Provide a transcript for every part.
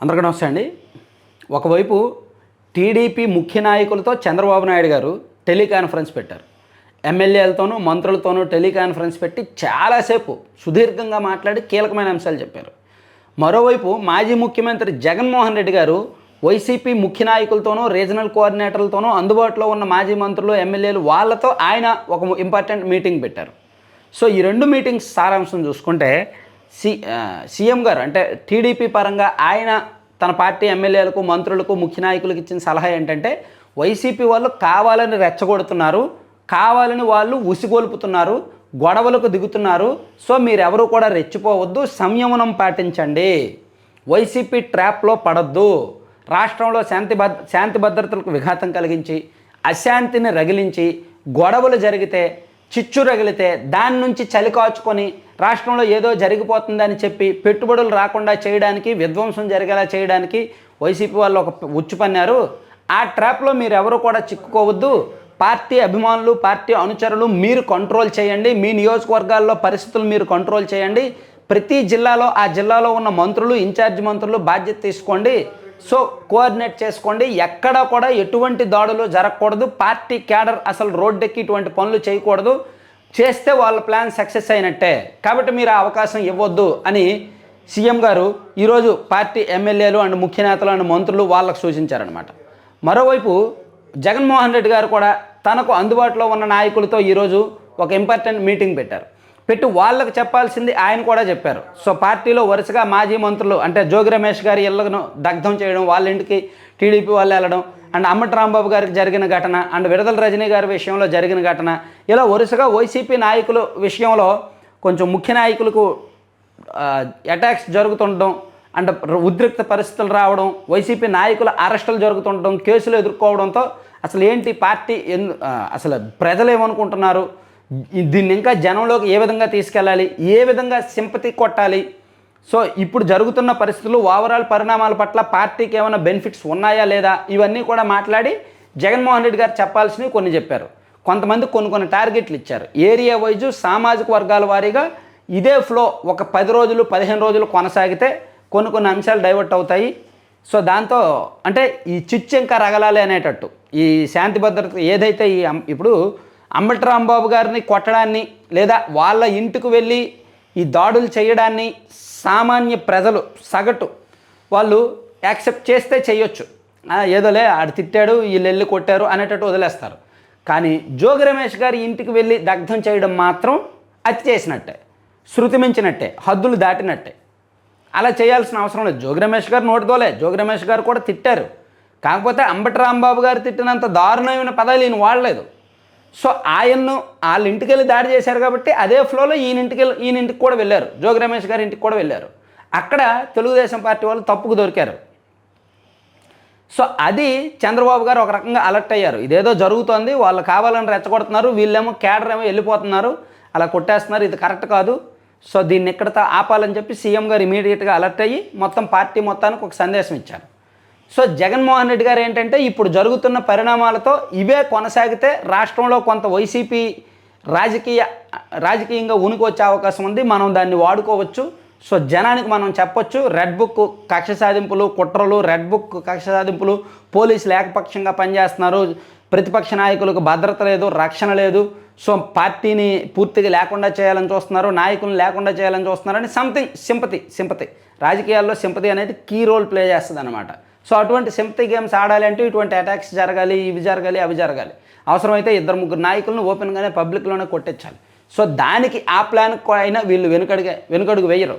అందరికీ నమస్తే అండి. ఒకవైపు టీడీపీ ముఖ్య నాయకులతో చంద్రబాబు నాయుడు గారు టెలికాన్ఫరెన్స్ పెట్టారు. ఎమ్మెల్యేలతోనూ మంత్రులతోనూ టెలికాన్ఫరెన్స్ పెట్టి చాలాసేపు సుదీర్ఘంగా మాట్లాడి కీలకమైన అంశాలు చెప్పారు. మరోవైపు మాజీ ముఖ్యమంత్రి జగన్మోహన్ రెడ్డి గారు వైసీపీ ముఖ్య నాయకులతోనూ రీజనల్ కోఆర్డినేటర్లతోనూ అందుబాటులో ఉన్న మాజీ మంత్రులు ఎమ్మెల్యేలు వాళ్ళతో ఆయన ఒక ఇంపార్టెంట్ మీటింగ్ పెట్టారు. సో ఈ రెండు మీటింగ్స్ సారాంశం చూసుకుంటే సి సీఎం గారు అంటే టీడీపీ పరంగా ఆయన తన పార్టీ ఎమ్మెల్యేలకు మంత్రులకు ముఖ్య నాయకులకు ఇచ్చిన సలహా ఏంటంటే వైసీపీ వాళ్ళు కావాలని రెచ్చగొడుతున్నారు కావాలని వాళ్ళు ఉసిగొల్పుతున్నారు గొడవలకు దిగుతున్నారు. సో మీరెవరూ కూడా రెచ్చిపోవద్దు సంయమనం పాటించండి. వైసీపీ ట్రాప్లో పడద్దు. రాష్ట్రంలో శాంతి భద్ర శాంతి భద్రతలకు విఘాతం కలిగించి అశాంతిని రగిలించి గొడవలు జరిగితే చిచ్చు రగిలితే దాని నుంచి చలి కాచుకొని రాష్ట్రంలో ఏదో జరిగిపోతుందని చెప్పి పెట్టుబడులు రాకుండా చేయడానికి విధ్వంసం జరిగేలా చేయడానికి వైసీపీ వాళ్ళు ఒక ఉచ్చు పన్నారు ఆ ట్రాప్లో మీరు ఎవరు కూడా చిక్కుకోవద్దు. పార్టీ అభిమానులు పార్టీ అనుచరులు మీరు కంట్రోల్ చేయండి. మీ నియోజకవర్గాల్లో పరిస్థితులు మీరు కంట్రోల్ చేయండి. ప్రతి జిల్లాలో ఆ జిల్లాలో ఉన్న మంత్రులు ఇన్ఛార్జ్ మంత్రులు బాధ్యత తీసుకోండి. సో కోఆర్డినేట్ చేసుకోండి. ఎక్కడ కూడా ఎటువంటి దాడులు జరగకూడదు. పార్టీ క్యాడర్ అసలు రోడ్డెక్కి ఇటువంటి పనులు చేయకూడదు. చేస్తే వాళ్ళ ప్లాన్ సక్సెస్ అయినట్టే. కాబట్టి మీరు ఆ అవకాశం ఇవ్వద్దు అని సీఎం గారు ఈరోజు పార్టీ ఎమ్మెల్యేలు అండ్ ముఖ్య నేతలు అండ్ మంత్రులు వాళ్ళకు సూచించారనమాట మరోవైపు జగన్మోహన్ రెడ్డి గారు కూడా తనకు అందుబాటులో ఉన్న నాయకులతో ఈరోజు ఒక ఇంపార్టెంట్ మీటింగ్ పెట్టారు. పెట్టి వాళ్ళకు చెప్పాల్సింది ఆయన కూడా చెప్పారు. సో పార్టీలో వరుసగా మాజీ మంత్రులు అంటే జోగి రమేష్ గారి ఇళ్ళను దగ్ధం చేయడం వాళ్ళ ఇంటికి టీడీపీ వాళ్ళు వెళ్ళడం అండ్ అమ్మటి రాంబాబు గారికి జరిగిన ఘటన అండ్ విడదల రజనీ గారి విషయంలో జరిగిన ఘటన. ఇలా వరుసగా వైసీపీ నాయకుల విషయంలో కొంచెం ముఖ్య నాయకులకు అటాక్స్ జరుగుతుండడం అండ్ ఉద్రిక్త పరిస్థితులు రావడం వైసీపీ నాయకుల అరెస్టులు జరుగుతుండడం కేసులు ఎదుర్కోవడంతో అసలు ఏంటి పార్టీ ఎందు అసలు ప్రజలు ఏమనుకుంటున్నారు? దీన్ని ఇంకా జనంలోకి ఏ విధంగా తీసుకెళ్ళాలి? ఏ విధంగా సింపతి కొట్టాలి? సో ఇప్పుడు జరుగుతున్న పరిస్థితులు ఓవరాల్ పరిణామాల పట్ల పార్టీకి ఏమైనా బెనిఫిట్స్ ఉన్నాయా లేదా ఇవన్నీ కూడా మాట్లాడి జగన్మోహన్ రెడ్డి గారు చెప్పాల్సినవి కొన్ని చెప్పారు. కొంతమంది కొన్ని కొన్ని టార్గెట్లు ఇచ్చారు. ఏరియా వైజు సామాజిక వర్గాల వారీగా ఇదే ఫ్లో ఒక పది రోజులు పదిహేను రోజులు కొనసాగితే కొన్ని కొన్ని అంశాలు డైవర్ట్ అవుతాయి. సో దాంతో అంటే ఈ చిచ్చు ఇంకా రగలాలి అనేటట్టు ఈ శాంతి భద్రత ఏదైతే ఈ ఇప్పుడు అంబటి రాంబాబు గారిని కొట్టడాన్ని లేదా వాళ్ళ ఇంటికి వెళ్ళి ఈ దాడులు చేయడాన్ని సామాన్య ప్రజలు సగటు వాళ్ళు యాక్సెప్ట్ చేస్తే చేయొచ్చు. ఏదోలే ఆడు తిట్టాడు వీళ్ళు వెళ్ళి కొట్టారు అనేటట్టు వదిలేస్తారు. కానీ జోగి రమేష్ గారి ఇంటికి వెళ్ళి దగ్ధం చేయడం మాత్రం అతి చేసినట్టే శృతి మించినట్టే హద్దులు దాటినట్టే. అలా చేయాల్సిన అవసరం లేదు. జోగి రమేష్ గారు నోటిదోలే. జోగి రమేష్ గారు కూడా తిట్టారు. కాకపోతే అంబటి రాంబాబు గారు తిట్టినంత దారుణమైన పదాలు ఈయన వాడలేదు. సో ఆయన్ను వాళ్ళ ఇంటికి వెళ్ళి దాడి చేశారు కాబట్టి అదే ఫ్లోలో ఈయన ఇంటికి వెళ్ళి ఈయన ఇంటికి కూడా వెళ్ళారు. జోగి రమేష్ గారి ఇంటికి కూడా వెళ్ళారు. అక్కడ తెలుగుదేశం పార్టీ వాళ్ళు తప్పుకు దొరికారు. సో అది చంద్రబాబు గారు ఒక రకంగా అలర్ట్ అయ్యారు. ఇదేదో జరుగుతోంది వాళ్ళు కావాలని రెచ్చగొడుతున్నారు వీళ్ళేమో కేడర్ ఏమో వెళ్ళిపోతున్నారు అలా కొట్టేస్తున్నారు ఇది కరెక్ట్ కాదు. సో దీన్ని ఇక్కడతో ఆపాలని చెప్పి సీఎం గారు ఇమీడియట్గా అలర్ట్ అయ్యి మొత్తం పార్టీ మొత్తానికి ఒక సందేశం ఇచ్చారు. సో జగన్మోహన్ రెడ్డి గారు ఏంటంటే ఇప్పుడు జరుగుతున్న పరిణామాలతో ఇవే కొనసాగితే రాష్ట్రంలో కొంత వైసీపీ రాజకీయ రాజకీయంగా ఉనికి వచ్చే అవకాశం ఉంది. మనం దాన్ని వాడుకోవచ్చు. సో జనానికి మనం చెప్పొచ్చు. రెడ్ బుక్ కక్ష సాధింపులు కుట్రలు రెడ్ బుక్ కక్ష సాధింపులు పోలీసులు ఏకపక్షంగా పనిచేస్తున్నారు. ప్రతిపక్ష నాయకులకు భద్రత లేదు రక్షణ లేదు. సో పార్టీని పూర్తిగా లేకుండా చేయాలని చూస్తున్నారు. నాయకులను లేకుండా చేయాలని చూస్తున్నారని సంథింగ్ సింపతి సింపతి రాజకీయాల్లో సింపతి అనేది కీ రోల్ ప్లే చేస్తుంది అనమాట సో అటువంటి సింపతి గేమ్స్ ఆడాలి అంటే ఇటువంటి అటాక్స్ జరగాలి ఇవి జరగాలి అవి జరగాలి. అవసరమైతే ఇద్దరు ముగ్గురు నాయకులను ఓపెన్గానే పబ్లిక్లోనే కొట్టించాలి. సో దానికి ఆ ప్లాన్ అయినా వీళ్ళు వెనుకడిగే వెనుకడుగు వేయరు.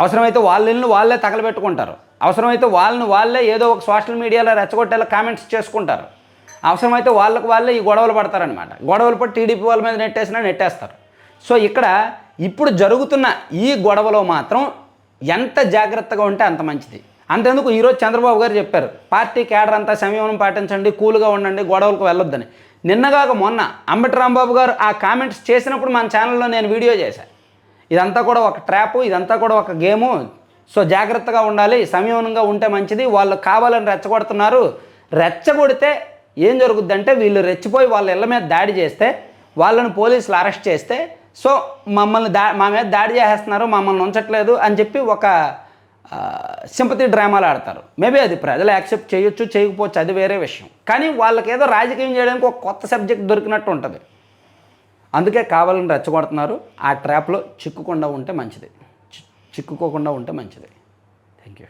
అవసరమైతే వాళ్ళని వాళ్ళే తగలబెట్టుకుంటారు. అవసరమైతే వాళ్ళని వాళ్ళే ఏదో ఒక సోషల్ మీడియాలో రెచ్చగొట్టేలా కామెంట్స్ చేసుకుంటారు. అవసరమైతే వాళ్ళకు వాళ్ళే ఈ గొడవలు పడతారనమాట గొడవలు పడి టీడీపీ వాళ్ళ మీద నెట్టేసినా నెట్టేస్తారు. సో ఇక్కడ ఇప్పుడు జరుగుతున్న ఈ గొడవలో మాత్రం ఎంత జాగ్రత్తగా ఉంటే అంత మంచిది. అంతేందుకు ఈరోజు చంద్రబాబు గారు చెప్పారు పార్టీ కేడర్ అంతా సంయమనం పాటించండి కూల్గా ఉండండి గొడవలకు వెళ్ళొద్దని. నిన్నగాక మొన్న అంబటి రాంబాబు గారు ఆ కామెంట్స్ చేసినప్పుడు మన ఛానల్లో నేను వీడియో చేశాను ఇదంతా కూడా ఒక ట్రాప్ ఇదంతా కూడా ఒక గేము. సో జాగ్రత్తగా ఉండాలి సంయమనంగా ఉంటే మంచిది. వాళ్ళు కావాలని రెచ్చగొడుతున్నారు. రెచ్చగొడితే ఏం జరుగుద్దంటే వీళ్ళు రెచ్చిపోయి వాళ్ళ ఇళ్ళ మీద దాడి చేస్తే వాళ్ళని పోలీసులు అరెస్ట్ చేస్తే సో మమ్మల్ని దా మా మీద దాడి చేసేస్తున్నారు మమ్మల్ని ఉంచట్లేదు అని చెప్పి ఒక సింపతి డ్రామాలు ఆడతారు. మేబీ అది ప్రజలు యాక్సెప్ట్ చేయొచ్చు చేయకపోవచ్చు అది వేరే విషయం. కానీ వాళ్ళకి ఏదో రాజకీయం చేయడానికి ఒక కొత్త సబ్జెక్ట్ దొరికినట్టు ఉంటుంది. అందుకే కావాలని రెచ్చగొడుతున్నారు. ఆ ట్రాప్లో చిక్కుకుండా ఉంటే మంచిది. చిక్కుకోకుండా ఉంటే మంచిది. Thank you